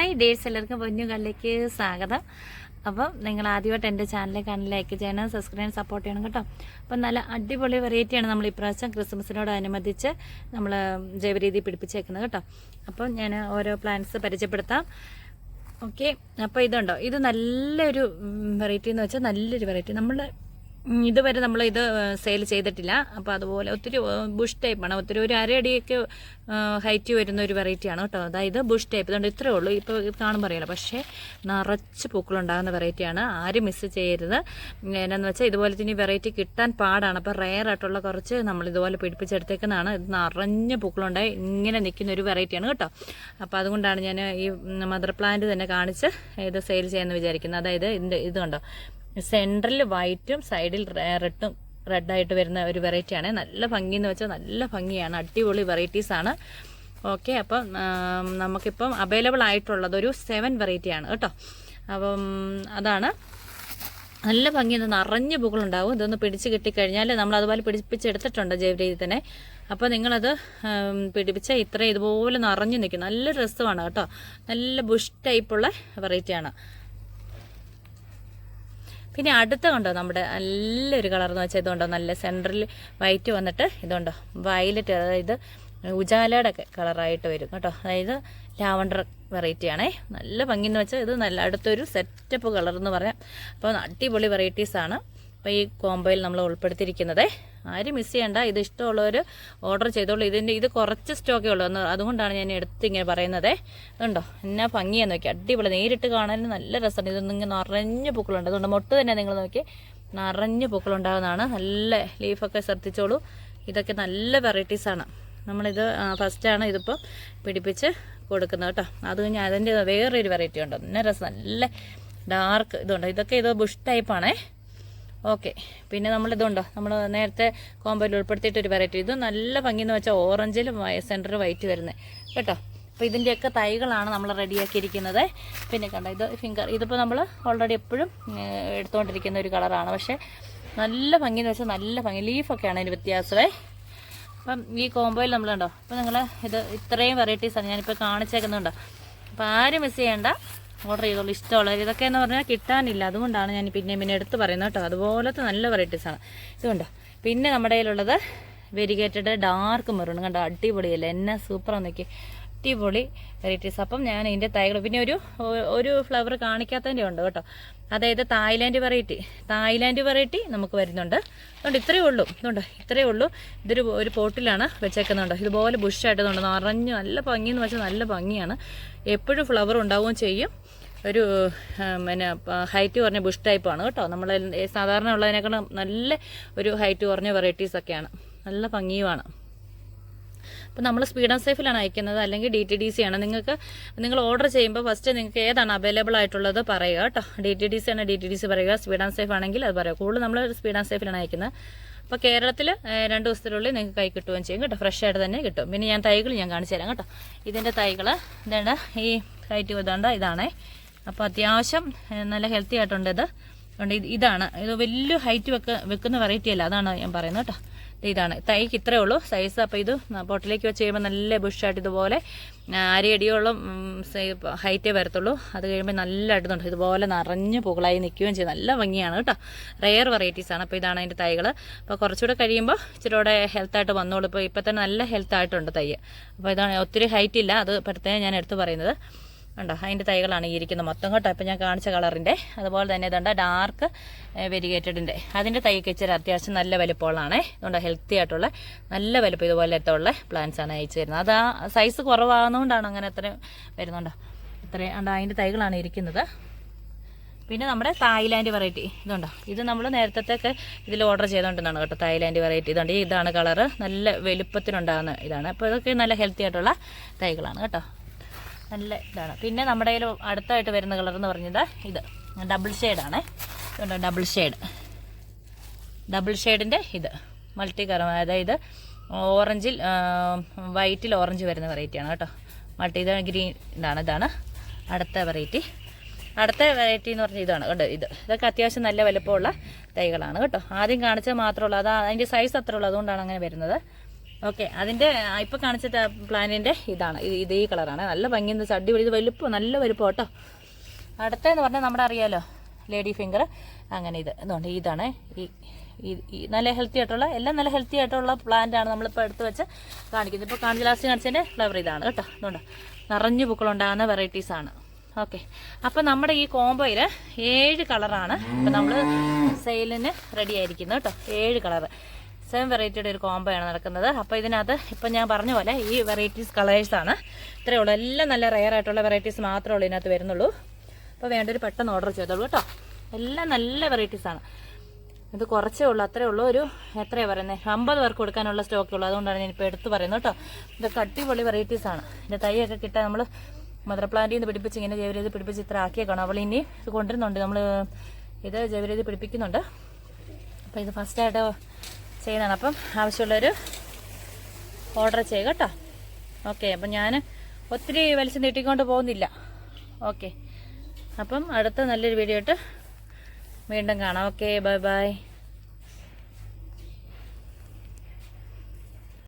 Hi ഡേഴ്സ് എല്ലാവർക്കും പൊന്നു കല്ലേക്ക് സ്വാഗതം. അപ്പം നിങ്ങൾ ആദ്യമായിട്ട് എന്റെ ചാനലിൽ കാണാൻ ലൈക്ക് ചെയ്യണം സബ്സ്ക്രൈബ് സപ്പോർട്ട് ചെയ്യണം കേട്ടോ. അപ്പം നല്ല അടിപൊളി വെറൈറ്റിയാണ് നമ്മൾ ഇപ്രാവശ്യം ക്രിസ്മസിനോടനുബന്ധിച്ച് നമ്മൾ ജൈവരീതി പിടിപ്പിച്ചേക്കുന്നത് കേട്ടോ. അപ്പം ഞാൻ ഓരോ പ്ലാന്റ്സ് പരിചയപ്പെടുത്താം. ഓക്കെ അപ്പോൾ ഇതുണ്ടോ? ഇത് നല്ലൊരു വെറൈറ്റി എന്ന് വെച്ചാൽ നല്ലൊരു വെറൈറ്റി നമ്മൾ ഇതുവരെ നമ്മൾ ഇത് സെയിൽ ചെയ്തിട്ടില്ല. അപ്പോൾ അതുപോലെ ഒത്തിരി ബുഷ് ടൈപ്പാണ് ഒത്തിരി ഒരു അരയടിയൊക്കെ ഹൈറ്റ് വരുന്ന ഒരു വെറൈറ്റിയാണ് കേട്ടോ. അതായത് ബുഷ് ടൈപ്പ് ഇതുകൊണ്ട് ഇത്രേ ഉള്ളൂ. ഇപ്പോൾ കാണുമ്പോൾ അറിയാലോ. പക്ഷേ നിറച്ച് പൂക്കളുണ്ടാകുന്ന വെറൈറ്റിയാണ് ആരും മിസ് ചെയ്യരുത്. എന്നാന്ന് വെച്ചാൽ ഇതുപോലെ തന്നെ വെറൈറ്റി കിട്ടാൻ പാടാണ്. അപ്പോൾ റെയർ ആയിട്ടുള്ള കുറച്ച് നമ്മൾ ഇതുപോലെ പിടിപ്പിച്ചെടുത്തേക്കുന്നതാണ്. ഇത് നിറഞ്ഞ പൂക്കളുണ്ടായി. ഇങ്ങനെ നിൽക്കുന്ന ഒരു വെറൈറ്റിയാണ് കേട്ടോ. അപ്പോൾ അതുകൊണ്ടാണ് ഞാൻ ഈ മദർ പ്ലാന്റ് തന്നെ കാണിച്ച് ഇത് സെയിൽ ചെയ്യാമെന്ന് വിചാരിക്കുന്നത്. അതായത് ഇതിന്റെ ഇത് കണ്ടോ? സെൻട്രൽ വൈറ്റും സൈഡിൽ റെഡും റെഡായിട്ട് വരുന്ന ഒരു വെറൈറ്റിയാണ്. നല്ല ഭംഗി എന്ന് വെച്ചാൽ നല്ല ഭംഗിയാണ്. അടിപൊളി വെറൈറ്റീസ് ആണ് ഓക്കെ അപ്പം നമുക്കിപ്പം അവൈലബിൾ ആയിട്ടുള്ളത് ഒരു സെവൻ വെറൈറ്റിയാണ് കേട്ടോ. അപ്പം അതാണ്. നല്ല ഭംഗിയാണ് നിറഞ്ഞ പൂക്കളുണ്ടാവും. ഇതൊന്ന് പിടിച്ച് കിട്ടിക്കഴിഞ്ഞാൽ നമ്മൾ അതുപോലെ പിടിപ്പിച്ചെടുത്തിട്ടുണ്ട് ജൈവ രീതി തന്നെ. അപ്പോൾ നിങ്ങളത് പിടിപ്പിച്ച ഇത്ര ഇതുപോലെ നിറഞ്ഞു നിൽക്കും. നല്ല രസമാണ് കേട്ടോ. നല്ല ബുഷ് ടൈപ്പുള്ള വെറൈറ്റിയാണ്. പിന്നെ അടുത്ത കണ്ടോ നമ്മുടെ നല്ലൊരു കളർ എന്ന് വെച്ചാൽ ഇതുണ്ടോ നല്ല സെന്ററിൽ വൈറ്റ് വന്നിട്ട് ഇതുണ്ടോ വയലറ്റ് അതായത് ഉജാലയുടെ കളറായിട്ട് വരും കേട്ടോ. അതായത് ലാവണ്ടർ വെറൈറ്റി ആണേ. നല്ല ഭംഗി എന്ന് വെച്ചാൽ ഇത് നല്ല അടുത്തൊരു സെറ്റപ്പ് കളർ എന്ന് പറയാം. അപ്പോൾ അടിപൊളി വെറൈറ്റീസാണ് അപ്പോൾ ഈ കോംബോയിൽ നമ്മൾ ഉൾപ്പെടുത്തിയിരിക്കുന്നത്. ആരും മിസ് ചെയ്യണ്ട. ഇത് ഇഷ്ടമുള്ളവർ ഓർഡർ ചെയ്തോളൂ. ഇതിന്റെ ഇത് കുറച്ച് സ്റ്റോക്കേ ഉള്ളൂ. എന്ന് അതുകൊണ്ടാണ് ഞാൻ എടുത്ത് ഇങ്ങനെ പറയുന്നത്. ഇതുണ്ടോ? എന്നാ ഭംഗിയാന്ന് നോക്കി. അടിപൊളി. നേരിട്ട് കാണാൻ നല്ല രസമാണ്. ഇതൊന്നും ഇങ്ങനെ നിറഞ്ഞ പൂക്കളുണ്ട്. അതുകൊണ്ട് മൊട്ട് തന്നെ നിങ്ങൾ നോക്കി. നിറഞ്ഞ പൂക്കളുണ്ടാകുന്നതാണ് നല്ല ലീഫൊക്കെ ശ്രദ്ധിച്ചോളൂ. ഇതൊക്കെ നല്ല വെറൈറ്റീസാണ് നമ്മളിത് ഫസ്റ്റാണ് ഇതിപ്പോൾ പിടിപ്പിച്ച് കൊടുക്കുന്നത് കേട്ടോ. അത് കഴിഞ്ഞ് അതിന്റെ വേറൊരു വെറൈറ്റി ഉണ്ടോ? നല്ല രസം. നല്ല ഡാർക്ക് ഇതുണ്ടോ. ഇതൊക്കെ ഇത് ബുഷ് ടൈപ്പാണേ ഓക്കെ. പിന്നെ നമ്മളിതുണ്ടോ? നമ്മൾ നേരത്തെ കോമ്പോയിൽ ഉൾപ്പെടുത്തിയിട്ട് ഒരു വെറൈറ്റി. ഇത് നല്ല ഭംഗി എന്ന് വെച്ചാൽ ഓറഞ്ചിൽ സെന്റർ വൈറ്റ് വരുന്നത് കേട്ടോ? അപ്പോൾ ഇതിന്റെയൊക്കെ തൈകളാണ് നമ്മൾ റെഡിയാക്കിയിരിക്കുന്നത്. പിന്നെ കണ്ടോ ഇത് ഫിംഗർ ഇതിപ്പോൾ നമ്മൾ ഓൾറെഡി എപ്പോഴും എടുത്തുകൊണ്ടിരിക്കുന്ന ഒരു കളറാണ്. പക്ഷേ നല്ല ഭംഗി എന്ന് വെച്ചാൽ നല്ല ഭംഗി. ലീഫൊക്കെയാണ് അതിന് വ്യത്യാസമേ. അപ്പം ഈ കോമ്പോയിൽ നമ്മൾ കണ്ടോ അപ്പം നിങ്ങൾ ഇത് ഇത്രയും വെറൈറ്റീസാണ് ഞാനിപ്പോൾ കാണിച്ചേക്കുന്നുണ്ടോ അപ്പോൾ ആരും മിസ് ചെയ്യണ്ട. ഓർഡർ ചെയ്തോളൂ. ഇഷ്ടമുള്ളത് ഇതൊക്കെ എന്ന് പറഞ്ഞാൽ കിട്ടാനില്ല. അതുകൊണ്ടാണ് ഞാൻ പിന്നെ പിന്നെ എടുത്ത് പറയുന്നത് കേട്ടോ. അതുപോലത്തെ നല്ല വെറൈറ്റീസാണ് ഇതുകൊണ്ടോ പിന്നെ നമ്മുടെ കയ്യിലുള്ളത് വെരിഗേറ്റഡ് ഡാർക്ക് മെറൂൺ കണ്ടോ? അടിപൊളിയല്ലേ? എന്നെ സൂപ്പറാന്നൊക്കെ അടിപൊളി വെറൈറ്റീസ് അപ്പം ഞാൻ ഇതിന്റെ തൈകൾ പിന്നെ ഒരു ഒരു ഫ്ലവർ കാണിക്കാത്തതിന്റെ ഉണ്ട് കേട്ടോ. അതായത് തായ്ലാൻഡ് വെറൈറ്റി തായ്ലാൻഡ് വെറൈറ്റി നമുക്ക് വരുന്നുണ്ട്. അതുകൊണ്ട് ഇത്രയേ ഉള്ളൂ. ഇതുണ്ട്? ഇത്രയേ ഉള്ളൂ. ഇതൊരു ഒരു പോട്ടിലാണ് വെച്ചേക്കുന്നുണ്ട് ഇതുപോലെ ബുഷായിട്ട് ഇതുണ്ട്. നിറഞ്ഞു നല്ല ഭംഗി എന്ന് വെച്ചാൽ നല്ല ഭംഗിയാണ്. എപ്പോഴും ഫ്ലവർ ഉണ്ടാവുകയും ചെയ്യും. ഒരു പിന്നെ ഹൈറ്റ് കുറഞ്ഞ ബുഷ് ടൈപ്പാണ് കേട്ടോ. നമ്മൾ സാധാരണ ഉള്ളതിനേക്കാളും നല്ല ഒരു ഹൈറ്റ് കുറഞ്ഞ വെറൈറ്റീസൊക്കെയാണ് നല്ല ഭംഗിയുമാണ്. അപ്പം നമ്മൾ സ്പീഡ് ആൻഡ് സേഫിലാണ് അയക്കുന്നത്. അല്ലെങ്കിൽ ഡി ടി ഡി സി ആണ്. നിങ്ങൾക്ക് നിങ്ങൾ ഓർഡർ ചെയ്യുമ്പോൾ ഫസ്റ്റ് നിങ്ങൾക്ക് ഏതാണ് അവൈലബിൾ ആയിട്ടുള്ളത് പറയുക കേട്ടോ. ഡി ടി ഡി സി ആണ് ഡി ടി ഡി സി പറയുക. സ്പീഡ് ആൻഡ് സേഫ് ആണെങ്കിൽ അത് പറയുക. കൂടുതൽ നമ്മൾ സ്പീഡ് ആൻഡ് സേഫിലാണ് അയക്കുന്നത്. അപ്പോൾ കേരളത്തിൽ രണ്ട് ദിവസത്തിനുള്ളിൽ നിങ്ങൾക്ക് കൈ കിട്ടുകയും ചെയ്യും കേട്ടോ. ഫ്രഷ് ആയിട്ട് തന്നെ കിട്ടും. പിന്നെ ഞാൻ തൈകൾ ഞാൻ കാണിച്ചു തരാം കേട്ടോ. ഇതിന്റെ തൈകൾ ഇതേണ്ട ഈ ഹൈറ്റ് ഇതാണ്ട് ഇതാണേ. അപ്പോൾ അത്യാവശ്യം നല്ല ഹെൽത്തി ആയിട്ടുണ്ട് ഇത്. അതുകൊണ്ട് ഇതാണ്. ഇത് വലിയ ഹൈറ്റ് വെക്ക വെക്കുന്ന വെറൈറ്റി അല്ല. അതാണ് ഞാൻ പറയുന്നത് കേട്ടോ. ഇതാണ്. തൈക്ക് ഇത്രയേ ഉള്ളൂ. സൈസ് അപ്പോൾ ഇത് പൊട്ടിലേക്ക് വെച്ച് കഴിയുമ്പോൾ നല്ല ബുഷായിട്ട് ഇതുപോലെ അരയടിയോളം ഹൈറ്റേ വരത്തുള്ളൂ. അത് കഴിയുമ്പോൾ നല്ല അടുത്തുണ്ട് ഇതുപോലെ നിറഞ്ഞ് പൂക്കളായി നിൽക്കുകയും ചെയ്യും. നല്ല ഭംഗിയാണ് കേട്ടോ. റെയർ വെറൈറ്റീസ് ആണ് അപ്പോൾ ഇതാണ് അതിന്റെ തൈകൾ അപ്പോൾ കുറച്ചുകൂടെ കഴിയുമ്പോൾ ഇച്ചിരി കൂടെ ഹെൽത്തായിട്ട് വന്നോളൂ. ഇപ്പോൾ ഇപ്പം തന്നെ നല്ല ഹെൽത്തായിട്ടുണ്ട് തൈ. അപ്പോൾ ഇതാണ് ഒത്തിരി ഹൈറ്റ് ഇല്ല. അത് പ്രത്യേകം ഞാൻ എടുത്തു പറയുന്നത്. ഉണ്ടോ അതിന്റെ തൈകളാണ് ഈ ഇരിക്കുന്നത് മൊത്തം കേട്ടോ. ഇപ്പം ഞാൻ കാണിച്ച കളറിന്റെ അതുപോലെ തന്നെ ഇതുണ്ട് ഡാർക്ക് വെരിഗേറ്റഡിന്റെ അതിന്റെ തൈക്ക് ഇച്ചിരി അത്യാവശ്യം നല്ല വലിപ്പമുള്ളതാണേ. അതുകൊണ്ട് ഹെൽത്തി ആയിട്ടുള്ള നല്ല വലിപ്പം ഇതുപോലത്തെ ഉള്ള പ്ലാന്റ്സ് ആണ് അയച്ചു തരുന്നത്. അത് ആ സൈസ് കുറവാകുന്നതുകൊണ്ടാണ് അങ്ങനെ അത്രയും വരുന്നുണ്ടോ? ഇത്രയും ഉണ്ട് അതിന്റെ തൈകളാണ് ഇരിക്കുന്നത്. പിന്നെ നമ്മുടെ തായ്ലാൻഡ് വെറൈറ്റി ഇതുണ്ടോ ഇത് നമ്മൾ നേരത്തെ ഇതിൽ ഓർഡർ ചെയ്തുകൊണ്ടിരുന്നതാണ് കേട്ടോ തായ്ലാൻഡ് വെറൈറ്റി ഇതുണ്ട് ഇതാണ് കളറ് നല്ല വലുപ്പത്തിനുണ്ടാകുന്ന ഇതാണ്. അപ്പോൾ ഇതൊക്കെ നല്ല ഹെൽത്തി ആയിട്ടുള്ള തൈകളാണ് കേട്ടോ. നല്ല ഇതാണ്. പിന്നെ നമ്മുടെ കയ്യിൽ അടുത്തായിട്ട് വരുന്ന കളർ എന്ന് പറഞ്ഞത് ഇത്. ഡബിൾ ഷെയ്ഡാണ് ഡബിൾ ഷെയ്ഡ് ഡബിൾ ഷെയ്ഡിന്റെ ഇത്. മൾട്ടി കളർ അതായത് ഓറഞ്ചിൽ വൈറ്റിൽ ഓറഞ്ച് വരുന്ന വെറൈറ്റിയാണ് കേട്ടോ. മൾട്ടി ഇതാണ് ഗ്രീൻ ഇതാണ് ഇതാണ്. അടുത്ത വെറൈറ്റി അടുത്ത വെറൈറ്റി എന്ന് പറഞ്ഞാൽ ഇതാണ്. കേട്ടോ ഇത്. ഇതൊക്കെ അത്യാവശ്യം നല്ല വലുപ്പമുള്ള തൈകളാണ് കേട്ടോ. ആദ്യം കാണിച്ചത് മാത്രമേ ഉള്ളൂ. അത് അതിന്റെ സൈസ് അത്രേ ഉള്ളൂ. അതുകൊണ്ടാണ് അങ്ങനെ വരുന്നത്. ഓക്കെ അതിന്റെ ഇപ്പോൾ കാണിച്ചിട്ട് പ്ലാനിന്റെ ഇതാണ്. ഇത് ഈ കളറാണ്. നല്ല ഭംഗി അടിപൊളി ഇത് വലുപ്പം നല്ല വലുപ്പം കേട്ടോ. അടുത്തതെന്ന് പറഞ്ഞാൽ നമ്മുടെ അറിയാലോ ലേഡി ഫിംഗർ. അങ്ങനെ ഇത്. എന്തുകൊണ്ട് ഇതാണ്. ഈ നല്ല ഹെൽത്തി ആയിട്ടുള്ള എല്ലാം നല്ല ഹെൽത്തി ആയിട്ടുള്ള പ്ലാന്റ് ആണ് നമ്മളിപ്പോൾ എടുത്ത് വെച്ച് കാണിക്കുന്നത്. ഇപ്പോൾ കാണിച്ച ലാസ്റ്റ് കാണിച്ചതിന്റെ ഫ്ലവർ ഇതാണ് കേട്ടോ. അതുകൊണ്ട് നിറഞ്ഞു പൂക്കളുണ്ടാകുന്ന വെറൈറ്റീസ് ആണ്. ഓക്കെ. അപ്പോൾ നമ്മുടെ ഈ കോംബോയിൽ ഏഴ് കളറാണ് ഇപ്പം നമ്മൾ സെയിലിന് റെഡി ആയിരിക്കുന്നത് കേട്ടോ. ഏഴ് കളറ് സെവൻ വെറൈറ്റിയുടെ ഒരു കോംബോ ആണ് നടക്കുന്നത്. അപ്പോൾ ഇതിനകത്ത് ഇപ്പം ഞാൻ പറഞ്ഞ പോലെ ഈ വെറൈറ്റീസ് കളേഴ്സാണ് ഇത്രയേ ഉള്ളൂ. എല്ലാം നല്ല റെയർ ആയിട്ടുള്ള വെറൈറ്റീസ് മാത്രമേ ഉള്ളൂ ഇതിനകത്ത് വരുന്നുള്ളൂ. അപ്പോൾ വേണ്ടൊരു പെട്ടെന്ന് ഓർഡർ ചെയ്തോളൂ കേട്ടോ. എല്ലാം നല്ല വെറൈറ്റീസാണ് ഇത് കുറച്ചേ ഉള്ളൂ. അത്രേ ഉള്ളൂ. ഒരു എത്രയാണ് പറയുന്നത്? അമ്പത് പേർക്ക് കൊടുക്കാനുള്ള സ്റ്റോക്കേ ഉള്ളൂ. അതുകൊണ്ടാണ് ഞാനിപ്പോൾ എടുത്ത് പറയുന്നത് കേട്ടോ. ഇതൊക്കെ അടിപൊളി വെറൈറ്റീസ് ആണ്. ഇതിന്റെ തൈയൊക്കെ കിട്ടാൻ നമ്മൾ മദർ പ്ലാന്റിൽ നിന്ന് പിടിപ്പിച്ച് ഇങ്ങനെ ജൈവരീതി പിടിപ്പിച്ച് ഇത്ര ആക്കിയേക്കാണ്. അവൾ ഇനി ഇത് കൊണ്ടുവരുന്നുണ്ട്. നമ്മൾ ഇത് ജൈവരീതി പിടിപ്പിക്കുന്നുണ്ട്. അപ്പോൾ ഇത് ഫസ്റ്റായിട്ട് ചെയ്യുന്നതാണ് അപ്പം ആവശ്യമുള്ളവർ ഓർഡർ ചെയ്യുക കേട്ടോ. ഓക്കെ അപ്പം ഞാൻ ഒത്തിരി വലിച്ചു നീട്ടിക്കൊണ്ട് പോകുന്നില്ല. ഓക്കെ അപ്പം അടുത്ത നല്ലൊരു വീഡിയോ ആയിട്ട് വീണ്ടും കാണാം. Okay bye bye